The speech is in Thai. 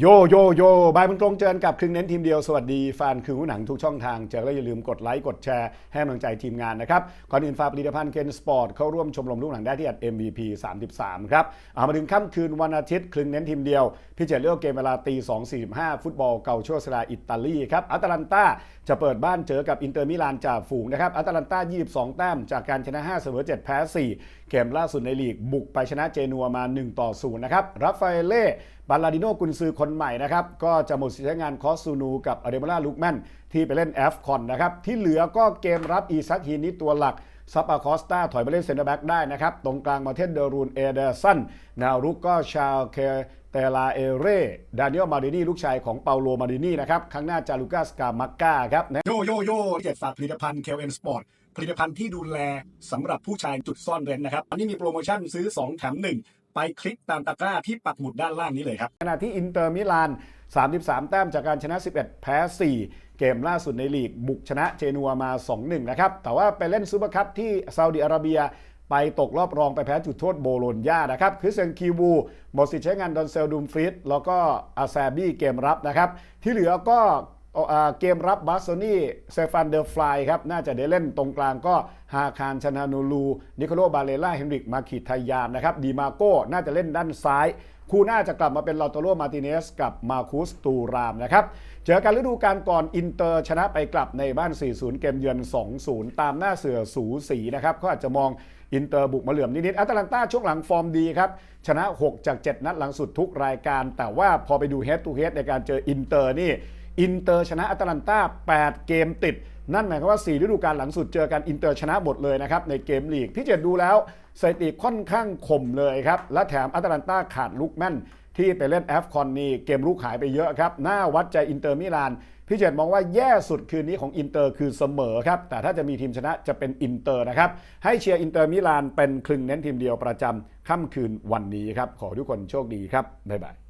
โยโยโยบายมึงตรงเจอกับครึ่งเน้นทีมเดียว สวัสดีแฟนคือหนังทุกช่องทาง เจอแล้วอย่าลืมกดไลค์กดแชร์ให้กำลังใจทีมงานนะครับ ก่อนอื่นฝากผลิตภัณฑ์เคนสปอร์ตเข้าร่วมชมรมลูกหนังได้ที่ MVP 33 ครับ เอามาถึงค่ำคืนวันอาทิตย์ครึ่งเน้นทีมเดียว พี่เจเลือกเกมเวลาตี2.45 ฟุตบอลเกาโชสลาอิตาลีครับอัตแลนตาจะเปิดบ้านเจอกับอินเตอร์มิลานจากฝูงนะครับอัตแลนตา22 แต้มจากการชนะ5เสมอ7แพ้4เกมล่าสุดในลีกบุกไปชนะเจนัวมา1ต่อ0นะครับราฟาเอเล่บาลาดิโนกุนซือคคนใหม่นะครับ ก็จะหมดสิทธิ์ใช้งานคอสซูนูกับอเดมาล่าลุกแมนที่ไปเล่นแอฟคอนนะครับ ที่เหลือก็เกมรับอีซักฮีนนี่ตัวหลักซับอาคอสตาถอยไปเล่นเซนเตอร์แบ็กได้นะครับ ตรงกลางมาเทนเดรูนเอเดอร์สันแนวรุกก็ชาลเคเตลาเอเร่ดานิเอลมาดินีลูกชายของเปาโลมาดินีนะครับข้างหน้าจาลูกัสกามักกาครับโยโยโย่เจ็ดฝากผลิตภัณฑ์เคลเอ็นสปอร์ตผลิตภัณฑ์ที่ดูแลสำหรับผู้ชายจุดซ่อนเร้นนะครับ อันนี้มีโปรโมชั่นซื้อ 2 แถม 1 ไปคลิกตามตะกร้าที่ปักหมุดด้านล่างนี้เลยครับ ขณะที่อินเตอร์มิลาน 33 แต้มจากการชนะ 11 แพ้ 4 เกมล่าสุดในลีก บุกชนะเจนัวมา 2-1 นะครับ แต่ว่าไปเล่นซูเปอร์คัพที่ซาอุดิอาระเบียไปตกรอบรองไปแพ้จุดโทษโบโลญญานะครับคริสเซนคีวูหมดสิทธิ์ใช้งานดอนเซลดูมฟริดแล้วก็อาแซบี้เกมรับนะครับ ที่เหลือก็ เกมรับบาสโซนี่เซฟันเดอร์ฟลายครับ น่าจะได้เล่นตรงกลางก็ฮาคารชนานูลู นิโคโลบาเลล่าเฮนริก มาคิทายามนะครับดีมาโก้น่าจะเล่นด้านซ้าย คู่หน้าจะกลับมาเป็นลาโตโรมาติเนส กับมาคุสตูรามนะครับเจอกันฤดูกาลก่อนอินเตอร์ชนะไปกลับในบ้าน 4-0 เกมเยือน 2-0 ตามหน้าเสือสูสีนะครับเขาอาจจะมองอินเตอร์บุกมาเหลื่อมนิดๆอัตแลนตาช่วงหลังฟอร์มดีครับ ชนะ 6 จาก 7 นัดหลังสุดทุกรายการ แต่ว่าพอไปดูเฮด o ูเฮดในการเจออินเตอร์นี่ อินเตอร์ชนะอัตแลนตา8 เกมติด นั่นหมายความว่า 4 ฤดูกาลหลังสุดเจอกันอินเตอร์ชนะหมดเลยนะครับ ในเกมลีก พี่เจดดูแล้วสถิติค่อนข้างข่มเลยครับ และแถมอัตแลนตาขาดลุกแม่น ที่ไปเล่นแอฟคอนนี่เกมลุกหายไปเยอะครับ หน้าวัดใจอินเตอร์มิลาน พี่เจดมองว่าแย่สุดคืนนี้ของอินเตอร์คือเสมอครับ แต่ถ้าจะมีทีมชนะจะเป็นอินเตอร์นะครับ ให้เชียร์อินเตอร์มิลานเป็นคลึงเน้นทีมเดียวประจำค่ำคืนวันนี้ครับ ขอทุกคนโชคดีครับ บ๊ายบาย